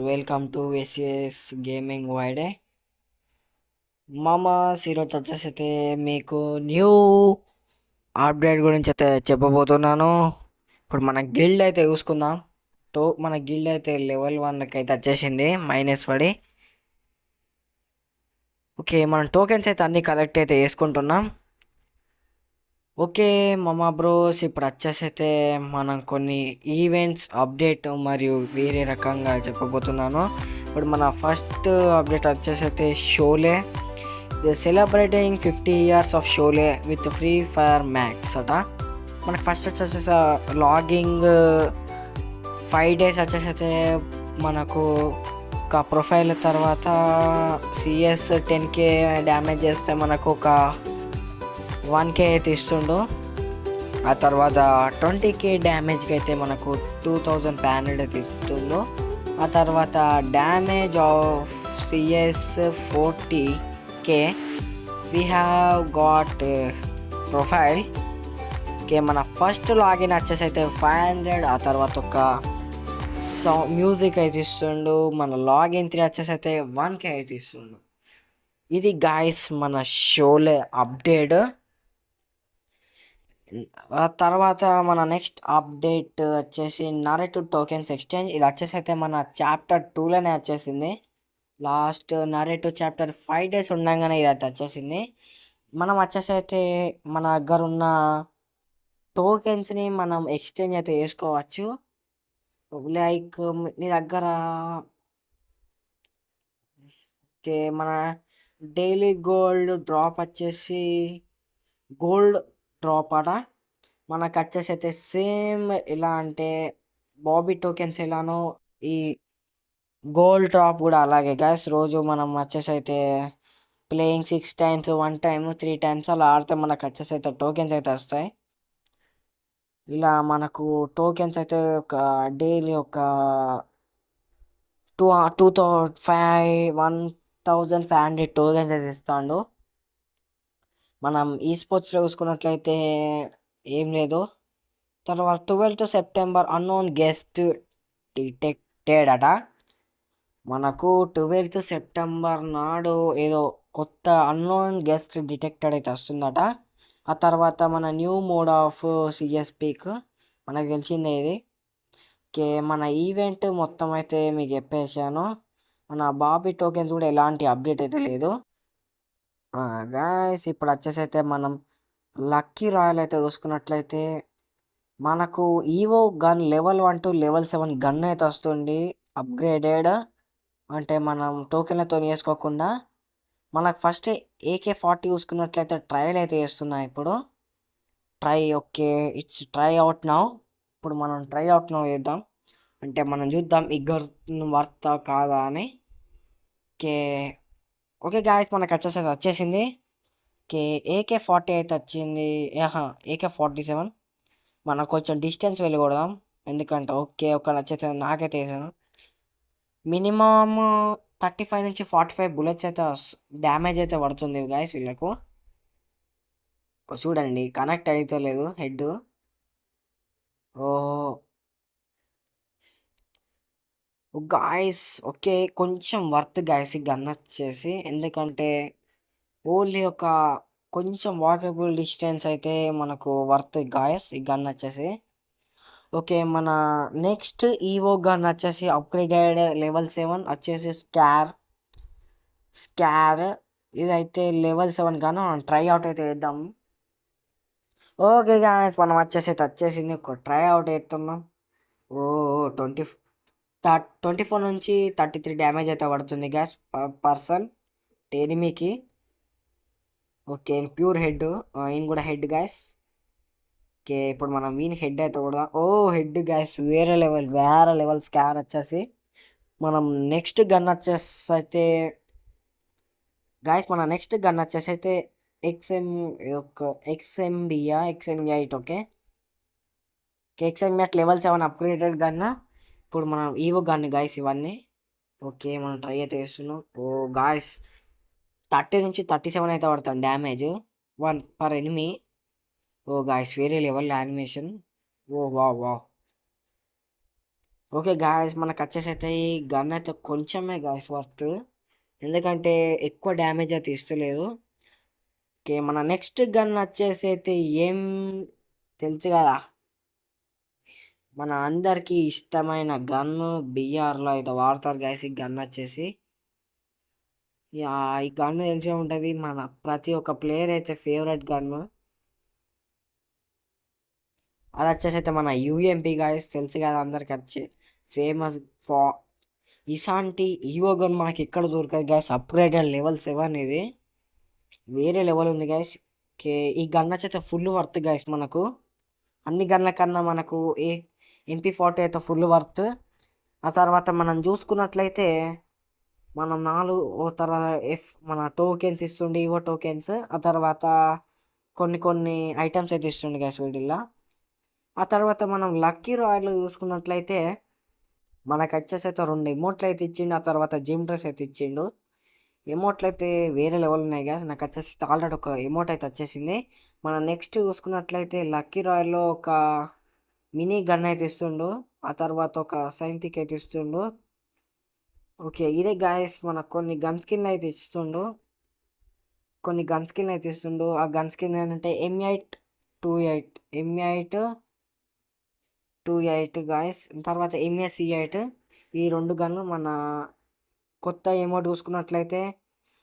Welcome to SS gaming వైడే మామ ఈరోజు వచ్చేసి అయితే మీకు న్యూ అప్డేట్ గురించి అయితే చెప్పబోతున్నాను. ఇప్పుడు మన గిల్డ్ అయితే చూసుకుందాం. టో మన గిల్డ్ అయితే లెవెల్ వన్కి అయితే వచ్చేసింది మైనస్ పడి. ఓకే మనం టోకెన్స్ అయితే అన్నీ కలెక్ట్ అయితే చేసుకుంటున్నాం. ఓకే మమా బ్రోస్ ఇప్పుడు వచ్చేసి అయితే మనం కొన్ని ఈవెంట్స్ అప్డేట్ మరియు వేరే రకంగా చెప్పబోతున్నాను. ఇప్పుడు మన ఫస్ట్ అప్డేట్ వచ్చేసి అయితే Sholay celebrating fifty years of Sholay with free fire max అట. మనకి ఫస్ట్ వచ్చేసి లాగింగ్ ఫైవ్ డేస్ వచ్చేసి అయితే మనకు ఒక ప్రొఫైల్ తర్వాత సిఎస్ టెన్ కే డ్యామేజ్ చేస్తే మనకు ఒక వన్ కే అయితే ఇస్తుండు. ఆ తర్వాత ట్వంటీ కే డ్యామేజ్కి అయితే మనకు టూ థౌజండ్ ఫైవ్ హండ్రెడ్ అయితే ఇస్తుండు. ఆ తర్వాత damage of CS forty K we have got profile. కే మన ఫస్ట్ లాగిన్ వచ్చేసి అయితే ఫైవ్ హండ్రెడ్ ఆ తర్వాత ఒక సౌ మ్యూజిక్ అయితే ఇస్తుండు. మన లాగిన్ త్రీ వచ్చేసి అయితే వన్ కే అయితే ఇస్తుండు. ఇది గాయస్ మన షోలే అప్డేట్. తర్వాత మన నెక్స్ట్ అప్డేట్ వచ్చేసి నరేటు టోకెన్స్ ఎక్స్చేంజ్ ఇది వచ్చేసి అయితే మన చాప్టర్ టూలోనే వచ్చేసింది. లాస్ట్ నరేటు చాప్టర్ ఫైవ్ డేస్ ఉండగానే ఇది అయితే వచ్చేసింది. మనం వచ్చేసి అయితే మన దగ్గర ఉన్న టోకెన్స్ని మనం ఎక్స్చేంజ్ అయితే చేసుకోవచ్చు. లైక్ నీ దగ్గర ఓకే మన డైలీ గోల్డ్ డ్రాప్ వచ్చేసి గోల్డ్ డ్రాప్ మనకు వచ్చేసి అయితే సేమ్ ఎలా అంటే బాబీ టోకెన్స్ ఎలానో ఈ గోల్డ్ డ్రాప్ కూడా అలాగే. గ్యాస్ రోజు మనం వచ్చేసి అయితే playing six times one time three times అలా ఆడితే మనకు వచ్చేసి అయితే టోకెన్స్ అయితే వస్తాయి. ఇలా మనకు టోకెన్స్ అయితే ఒక డైలీ ఒక two two thou five one thousand five hundred tokens అయితే ఇస్తాడు. మనం ఈ స్పోర్ట్స్లో చూసుకున్నట్లయితే ఏం లేదు. తర్వాత twelfth September unknown guest detected అట. మనకు ట్వెల్త్ సెప్టెంబర్ నాడు ఏదో కొత్త అన్నోన్ గెస్ట్ డిటెక్టెడ్ అయితే వస్తుందట. ఆ తర్వాత మన న్యూ మోడ్ ఆఫ్ సిఎస్పిక్ మనకు తెలిసిందే ఇది. ఓకే మన ఈవెంట్ మొత్తం అయితే మీకు చెప్పేశాను. మన బాబీ టోకెన్స్ కూడా ఎలాంటి అప్డేట్ అయితే లేదు. గాయస్ ఇప్పుడు వచ్చేసి అయితే మనం లక్కీ రాయల్ అయితే చూసుకున్నట్లయితే మనకు EVO gun level one to level seven gun అయితే వస్తుంది అప్గ్రేడెడ్ అంటే మనం టోకెన్లతో వేసుకోకుండా మనకు ఫస్ట్ ఏకే ఫార్టీ చూసుకున్నట్లయితే ట్రయల్ అయితే చేస్తున్నా ఇప్పుడు. Try okay it's try out now. ఇప్పుడు మనం ట్రై అవుట్ నౌ చేద్దాం. అంటే మనం చూద్దాం ఇగ్గర్ గన్ వర్త కాదా అని. ఓకే ఓకే గాయస్ మనకు వచ్చేసరికి వచ్చేసింది. ఓకే ఏకే ఫార్టీ అయితే వచ్చింది. ఏహా ఏకే ఫార్టీ సెవెన్ మనం కొంచెం డిస్టెన్స్ వెళ్ళకూడదాం. ఎందుకంటే ఓకే ఒక వచ్చేసి నాకైతే వేసాను. మినిమమ్ థర్టీ ఫైవ్ నుంచి ఫార్టీ ఫైవ్ బుల్లెట్స్ అయితే డ్యామేజ్ అయితే పడుతుంది గాయస్ వీళ్ళకు. చూడండి కనెక్ట్ అయితే లేదు హెడ్ ఓ గాయస్ ఓకే. కొంచెం వర్త్ గాయస్ ఈ గన్ వచ్చేసి. ఎందుకంటే ఓన్లీ ఒక కొంచెం వాకబుల్ డిస్టెన్స్ అయితే మనకు వర్త్ గాయస్ ఈ గన్ వచ్చేసి. ఓకే మన నెక్స్ట్ ఈవో గన్ వచ్చేసి అప్గ్రేడెడ్ లెవెల్ సెవెన్ వచ్చేసి స్కార్. స్కార్. ఇదైతే లెవెల్ సెవెన్ గన్. మనం ట్రై అవుట్ అయితే వేద్దాం ఓకే గాయస్ మనం వచ్చేసి అయితే వచ్చేసింది. ఒక ట్రై అవుట్ వేస్తున్నాం ఓ ట్వంటీ ట్వంటీ ఫోర్ నుంచి థర్టీ త్రీ డ్యామేజ్ అయితే పడుతుంది గ్యాస్ పర్సన్ టెనిమీకి ఓకే ప్యూర్ హెడ్. ఈయన కూడా హెడ్ గ్యాస్. ఓకే ఇప్పుడు మనం వీని హెడ్ అయితే కూడా ఓ హెడ్ గ్యాస్ వేరే లెవెల్ వేరే లెవెల్ స్కాన్ వచ్చేసి. మనం నెక్స్ట్ గన్ వచ్చేసి అయితే గాయస్ మన నెక్స్ట్ గన్ వచ్చేసి అయితే ఎక్స్ఎం ఒక ఎక్స్ఎంబియా XMB eight okay. XMB at level seven upgraded gun ఇప్పుడు మనం ఈవో గన్ గాయస్ ఇవన్నీ ఓకే మనం ట్రై అయితే చేస్తున్నాం. ఓ గాయస్ థర్టీ నుంచి థర్టీ సెవెన్ అయితే పడతాం damage. One per enemy. Oh guys వేరే level animation. Oh wow wow okay guys మనకు వచ్చేసి అయితే ఈ గన్ అయితే కొంచెమే గాయస్ వర్త్. ఎందుకంటే ఎక్కువ డ్యామేజ్ అయితే ఇస్తలేదు. ఓకే మన నెక్స్ట్ గన్ వచ్చేసి అయితే ఏం తెలుసు కదా. మన అందరికీ ఇష్టమైన గన్ను బిఆర్లో అయితే వాడతారు గాయస్. ఈ గన్ వచ్చేసి ఈ గన్ తెలిసే ఉంటుంది. మన ప్రతి ఒక్క ప్లేయర్ అయితే ఫేవరెట్ గన్ను. అది వచ్చేసి అయితే మన యూఎంపీ గాయస్ తెలుసు కదా అందరికి వచ్చి. ఫేమస్ ఫా ఇసాంటి ఈవో గన్ మనకి ఎక్కడ దొరకదు గాయస్? అప్గ్రేడెడ్ లెవెల్ సెవెన్ ఇది. వేరే లెవెల్ ఉంది గాయస్. కే ఈ గన్ వచ్చేసి ఫుల్ వర్త్ గాయస్ మనకు. అన్ని గన్ల కన్నా మనకు ఏ ఎంపీ ఫార్టీ అయితే ఫుల్ వర్త్ ఆ తర్వాత మనం చూసుకున్నట్లయితే మనం నాలుగు ఓ తర్వాత ఎఫ్ మన టోకెన్స్ ఇస్తుండే ఈవో టోకెన్స్ ఆ తర్వాత కొన్ని కొన్ని ఐటమ్స్ అయితే ఇస్తుండే గ్యాస్ వీటిల్లో ఆ తర్వాత మనం లక్కీ రాయల్ చూసుకున్నట్లయితే మనకు వచ్చేసి అయితే రెండు ఎమోట్లు అయితే ఇచ్చిండు ఆ తర్వాత జిమ్ డ్రెస్ అయితే ఇచ్చిండు. ఎమోట్లు అయితే వేరే లెవెల్ ఉన్నాయి గ్యాస్ నాకు వచ్చేసి ఆల్రెడీ ఒక ఎమోట్ అయితే వచ్చేసింది. మనం నెక్స్ట్ చూసుకున్నట్లయితే లక్కీ రాయల్లో ఒక మినీ గన్ అయితే ఇస్తుండు ఆ తర్వాత ఒక సైంటిక్ అయితే ఇస్తుండు. ఓకే ఇదే గాయస్ మనకు కొన్ని గన్ స్కిన్ అయితే ఇస్తుండు. కొన్ని గన్ స్కిన్ అయితే ఇస్తుండు. ఆ గన్ స్కిన్ ఏంటంటే M eight two eight M eight two eight guys. తర్వాత ఎంఎస్ఈ ఎయిట్ ఈ రెండు గన్లు మన కొత్త ఎమౌట్ చూసుకున్నట్లయితే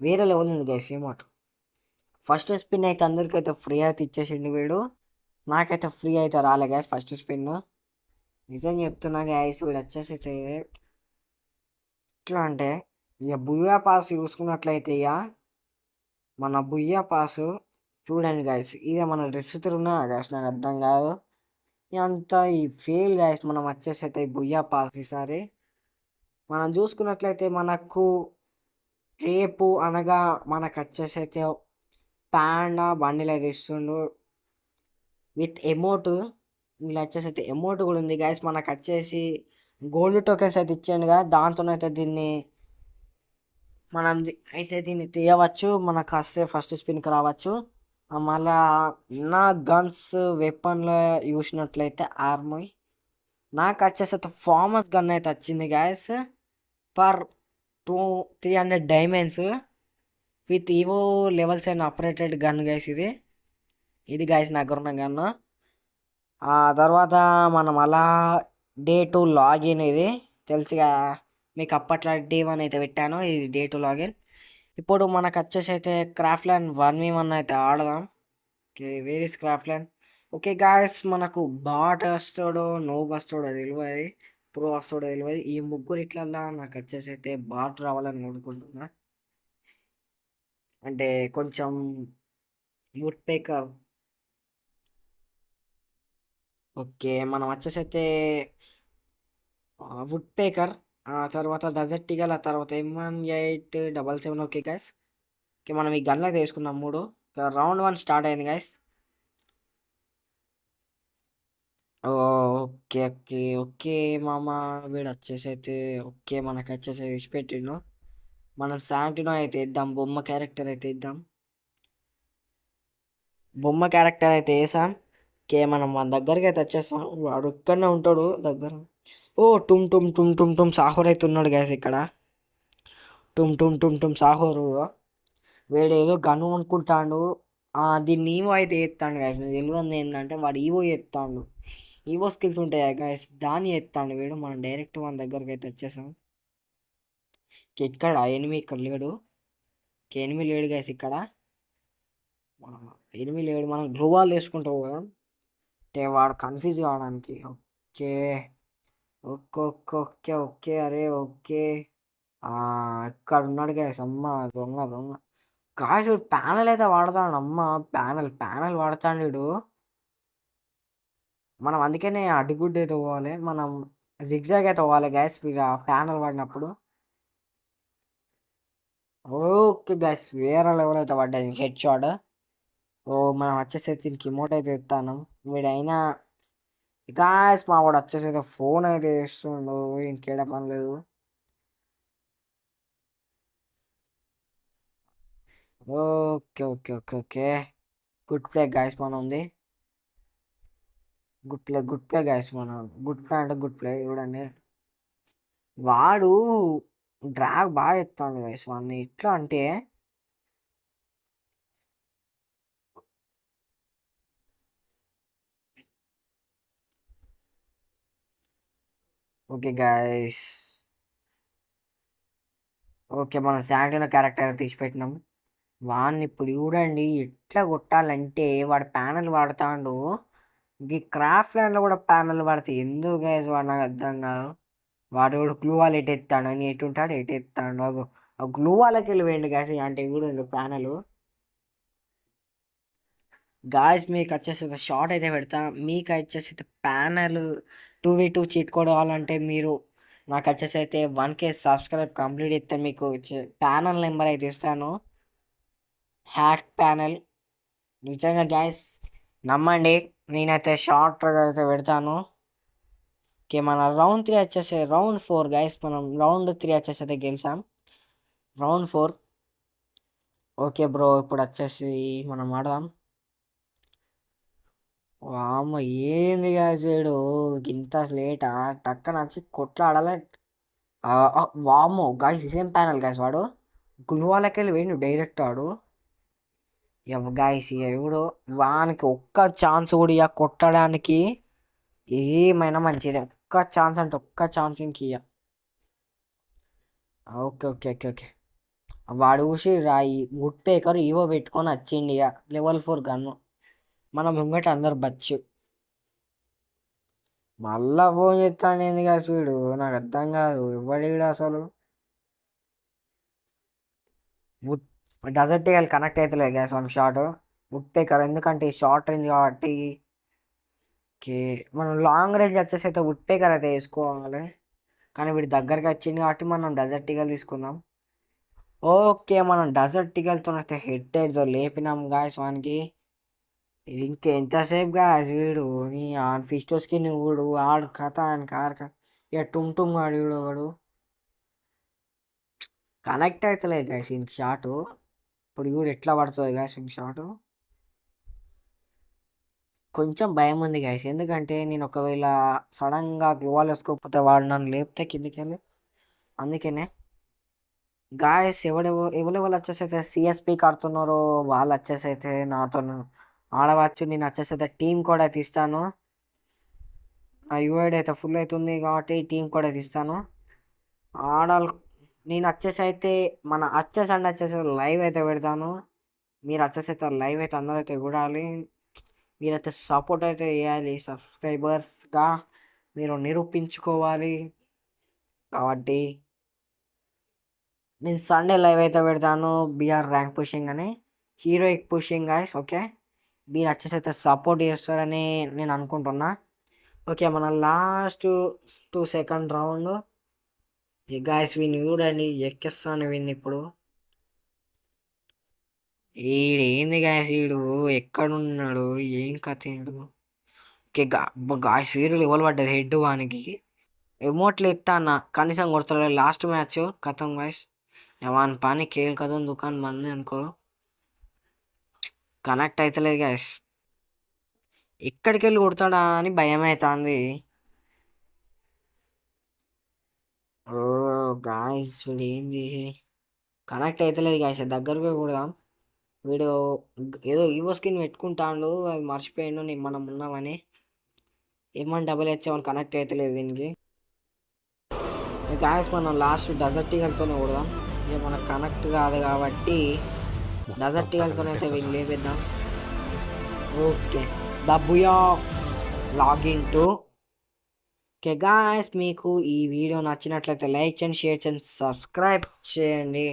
వేరే లెవెల్ ఉంది గైస్ ఎమౌట్ ఫస్ట్ స్పిన్ అయితే అందరికైతే ఫ్రీ అయితే ఇచ్చేసిండు వీడు. నాకైతే ఫ్రీ అయితే రాలే గ్యాస్ ఫస్ట్ స్పిన్ నిజం చెప్తున్నా గ్యాస్ వీడు వచ్చేసైతే ఎట్లా అంటే ఇక బుయ్యా పాస్ చూసుకున్నట్లయితే ఇక మన బుయ్యా పాస్ చూడండి గాయస్ ఇదే మన డ్రెస్ ఉన్నా గాయస్ నాకు అర్థం కాదు. అంత ఈ ఫెయిల్ గాయస్ మనం వచ్చేసైతే బుయ్యా పాస్ ఈసారి. మనం చూసుకున్నట్లయితే మనకు రేపు అనగా మనకు వచ్చేసైతే అయితే ప్యాండా బండిల్ అయితే ఇస్తుండు విత్ ఎమోటు ఇలా వచ్చేసి అయితే ఎమోట్ కూడా ఉంది గాయస్ మనకు వచ్చేసి గోల్డ్ టోకెన్స్ అయితే ఇచ్చాను కదా దాంతోనైతే దీన్ని మనం అయితే దీన్ని తీయవచ్చు. మనకు వస్తే ఫస్ట్ స్పిన్కి రావచ్చు. మళ్ళా నా గన్స్ వెపన్లో చూసినట్లయితే ఆర్మీ నాకు వచ్చేసి అయితే ఫార్మస్ గన్ అయితే వచ్చింది guys per two three hundred diamonds with EVO levels and operated gun guys ఇది. ఇది గాయస్ నా దగ్గర ఆ తర్వాత మనం అలా డే టూ లాగిన్ ఇది. తెలుసుగా మీకు అప్పట్లో డే వన్ అయితే పెట్టాను ఇది డే టూ లాగిన్. ఇప్పుడు మనకు వచ్చేసి అయితే craft land one V one అయితే ఆడదాం. Okay where is craft land okay guys మనకు బాట్ వస్తాడో నో వస్తాడో తెలియదు ప్రో వస్తాడో తెలియదు. ఈ ముగ్గురు ఇట్లల్లా నాకు వచ్చేసి అయితే బాట్ రావాలని కోరుకుంటున్నా. అంటే కొంచెం వుడ్ పేకర్ ఓకే. మనం వచ్చేసి అయితే వుడ్ పేకర్ ఆ తర్వాత డజర్ట్ ఈగల్ ఆ తర్వాత M one eight double seven okay guys okay మనం ఈ గన్లో తీసుకున్నాం మూడు. రౌండ్ వన్ స్టార్ట్ అయింది గైస్ ఓకే ఓకే ఓకే మామ. వీడు వచ్చేసి అయితే ఓకే మనకు వచ్చేసి ఇచ్చిపెట్టిండు మనం శాంటినో అయితే ఇద్దాం. బొమ్మ క్యారెక్టర్ అయితే ఇద్దాం. బొమ్మ క్యారెక్టర్ అయితే వేసాం. ఓకే మనం మన దగ్గరికి అయితే వచ్చేసాం వాడు ఇక్కడనే ఉంటాడు దగ్గర. ఓ టుమ్ టుమ్ టుమ్ టుమ్ టుమ్ సాహోర్ అయితే ఉన్నాడు గ్యాస్ ఇక్కడ. టుమ్ టుమ్ టుమ్ టుమ్ సాహోరు. వేడు ఏదో గను అనుకుంటాడు దీన్ని ఈవో అయితే ఎత్తాడు గ్యాస్ మీకు తెలియదు ఏంటంటే వాడు ఈవో ఎత్తాడు. ఈవో స్కిల్స్ ఉంటాయి గ్యాస్ దాన్ని ఎత్తాడు వీడు. మనం డైరెక్ట్ మన దగ్గరికి అయితే వచ్చేసాం ఇక్కడ ఎనిమి ఇక్కడ లేడు. ఎనిమి లేడు గ్యాస్ ఇక్కడ. ఎనిమి లేడు. మనం గ్లోవాల్ వేసుకుంటావు కదా. అంటే వాడు కన్ఫ్యూజ్ కావడానికి. ఓకే. ఓకే ఓకే ఓకే అరే ఓకే. ఇక్కడ ఉన్నాడు గాయస్. అమ్మ దొంగ దొంగ. గాయస్ ప్యానల్ అయితే వాడతాడు అమ్మ. ప్యానల్ ప్యానల్ వాడతాడు వీడు. మనం అందుకనే అడ్డుగుడ్డు అయితే పోవాలి మనం జిగ్జాగ్ అయితే పోవాలి గ్యాస్ ఇక ప్యానల్ వాడినప్పుడు. ఓకే గ్యాస్ వేరే లెవెల్ అయితే పడ్డది హెడ్ షాట్ ఓ మనం వచ్చేసరికి దీనికి ఇమోట్ అయితే ఇస్తాను వీడైనా గాయస్ మా వాడు వచ్చేసరికి ఫోన్ అయితే వేస్తుండు ఇంకేడ పని లేదు. Okay okay okay okay. Good play guys మన ఉంది. Good play good play guys మన గుడ్ ప్లే అంటే గుడ్ ప్లే చూడండి. వాడు డ్రాగ్ బాగా ఎత్తాడు గాయస్ వాడిని ఎట్లా అంటే ఓకే గాయస్. ఓకే మనం శాంటినో క్యారెక్టర్ తీసిపెట్టినాం. వాడిని ఇప్పుడు చూడండి ఎట్లా కొట్టాలంటే వాడు ప్యానల్ వాడతాడు. ఈ క్రాఫ్ట్ ల్యాండ్లో కూడా ప్యానల్ పడతాయి ఎందుకు గైస్ వాడు నాకు అర్థం కాదు. వాడు కూడా గ్లూ వాల్ ఎటు ఎత్తాడు అని ఎటు ఉంటాడు ఎటు ఎత్తాడు. అగో ఆ గ్లూ వాళ్ళకి వెళ్ళి గ్యాస్ గాయస్ అంటే చూడండి ప్యానల్. గాయస్ మీకు వచ్చేసి షార్ట్ అయితే పెడతా. మీకు వచ్చేసి panel. Two V two cheat code కావాలంటే మీరు నాకు వచ్చేసి అయితే వన్ కే సబ్స్క్రైబ్ కంప్లీట్ ఇస్తే మీకు ప్యానల్ నెంబర్ అయితే ఇస్తాను. Hack panel. నిజంగా గ్యాస్ నమ్మండి. నేనైతే షార్ట్ అయితే పెడతాను. ఓకే మన రౌండ్ త్రీ వచ్చేసి రౌండ్ ఫోర్ గైస్ మనం రౌండ్ త్రీ వచ్చేసి అయితే గెలిచాం. Round four. ఓకే బ్రో ఇప్పుడు వచ్చేసి మనం ఆడదాం. వామ్మ! ఏంది గాయస్ వీడు? ఇంత లేటా? టక్కన వచ్చి కొట్లాడాలి. వామ్మో! గాయస్ సేమ్ ప్యానల్ గాయస్ వాడు. గుల్వాలకి వెళ్ళి వేయండి డైరెక్ట్ వాడు గాయస్ ఎవడు? వానికి ఒక్క ఛాన్స్ కూడా ఇక కొట్టడానికి. ఏమైనా మంచిదే. ఒక్క ఛాన్స్ అంటే ఒక్క ఛాన్స్ ఇంక ఇక ఓకే ఓకే ఓకే ఓకే. వాడు చూసి రాయి వుడ్ పేకర్ ఈవో పెట్టుకొని వచ్చిండి ఇక లెవెల్ ఫోర్ గన్ను. మన ముంగట అందరు బచ్చు. మళ్ళా ఫోన్ చేస్తాను ఎందుకు చూడు నాకు అర్థం కాదు. ఎవడు అసలు? డజర్ట్ ఇవాళ కనెక్ట్ అవుతలేదు guys one shot woodpecker ఎందుకంటే ఈ షార్ట్ రేంజ్ కాబట్టి ఓకే మనం లాంగ్ రేంజ్ వచ్చేసి అయితే వుడ్ పేకర్ అయితే వేసుకోవాలి. కానీ వీడి దగ్గరికి వచ్చింది కాబట్టి మనం డజర్ట్ టిగల్ తీసుకుందాం. ఓకే మనం డజర్ట్ టిగల్తో అయితే హెడ్ అయితే లేపినాం గాయస్ వానికి. ఇంకెంతసేపు గాయస్ వీడు. నీ ఫిస్టో స్కిన్ వీడు ఆడు కథ ఆయన కార్ ఇక టుమ్ టుమ్ వాడు వీడు వాడు కనెక్ట్ అవుతలేదు గాయస్ ఇంక షాటు. ఇప్పుడు వీడు ఎట్లా పడుతుంది గాయస్ ఇంక షాటు. కొంచెం భయం ఉంది గాయస్. ఎందుకంటే నేను ఒకవేళ సడన్గా గ్లోవాల్ వేసుకోకపోతే వాడు నన్ను లేపితే కిందికి వెళ్ళి అందుకనే గాయస్ ఎవడెవ ఎవరెవరు వచ్చేసి అయితే సిఎస్పి ఆడుతున్నారో వాళ్ళు వచ్చేసి అయితే నాతో ఆడవచ్చు నేను వచ్చేసేది టీం కూడా తీస్తాను. నా యూఐడి అయితే ఫుల్ అవుతుంది కాబట్టి టీం కూడా తీస్తాను. ఆడాలి నేను వచ్చేసి అయితే మన వచ్చేసి అంటే వచ్చేసి లైవ్ అయితే పెడతాను. మీరు వచ్చేసి అయితే లైవ్ అయితే అందరూ అయితే చూడాలి. మీరైతే సపోర్ట్ అయితే చేయాలి సబ్స్క్రైబర్స్గా మీరు నిరూపించుకోవాలి. కాబట్టి నేను సండే లైవ్ అయితే పెడతాను. బీఆర్ ర్యాంక్ పుషింగ్ అని. హీరోయిక్ పుషింగ్ గాయస్ ఓకే మీరు వచ్చేసి అయితే సపోర్ట్ చేస్తారని నేను అనుకుంటున్నా. ఓకే మన last two second round. Guys వీని చూడండి. ఎక్కిస్తాను వీడిని ఇప్పుడు. ఈడు ఏంది గాయస్ వీడు? ఎక్కడున్నాడు? ఏం కథ వీడు ఓకే గాయస్ వీరులు ఎవరు పడ్డది హెడ్ వానికి. ఎమోట్లు ఎత్తా అన్న. కనీసం కొడతాడు. లాస్ట్ మ్యాచ్ కథం గాయస్. వాని పని కేల్ కథం? దుకాణం మంది అనుకో. కనెక్ట్ అవుతలేదు గ్యాస్ ఎక్కడికి వెళ్ళి కొడతాడా అని భయం అవుతుంది ఓ గాయస్ వీడు ఏంది కనెక్ట్ అవుతలేదు గాయస్ దగ్గరకు కూడా వీడు ఏదో ఈవో స్కిన్ పెట్టుకుంటాడు. అది మర్చిపోయాడు. నేను మనం ఉన్నామని. ఏమని డబుల్ హెచ్ఎవన్ కనెక్ట్ అవుతలేదు దీనికి. గాయస్ మనం లాస్ట్ డజర్ట్ టీగల్తోనే కొడదాం. ఇక మనకు కనెక్ట్ కాదు కాబట్టి డజర్ట్ టీగల్తోనే అయితే వీళ్ళు లేపేద్దాం okay the బుయ్ of login to okay guys మీకు ఈ వీడియో నచ్చినట్లయితే లైక్ చేయండి షేర్ చేయండి సబ్స్క్రైబ్ చేయండి.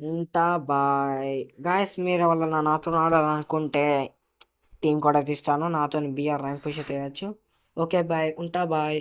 ఉంటా బాయ్ గాయస్ మీరు వల్ల నాతో ఆడాలనుకుంటే టీం కూడా తీస్తాను. నాతో బిఆర్ ర్యాంక్ పుష్ చేయవచ్చు ఓకే బాయ్ ఉంటా బాయ్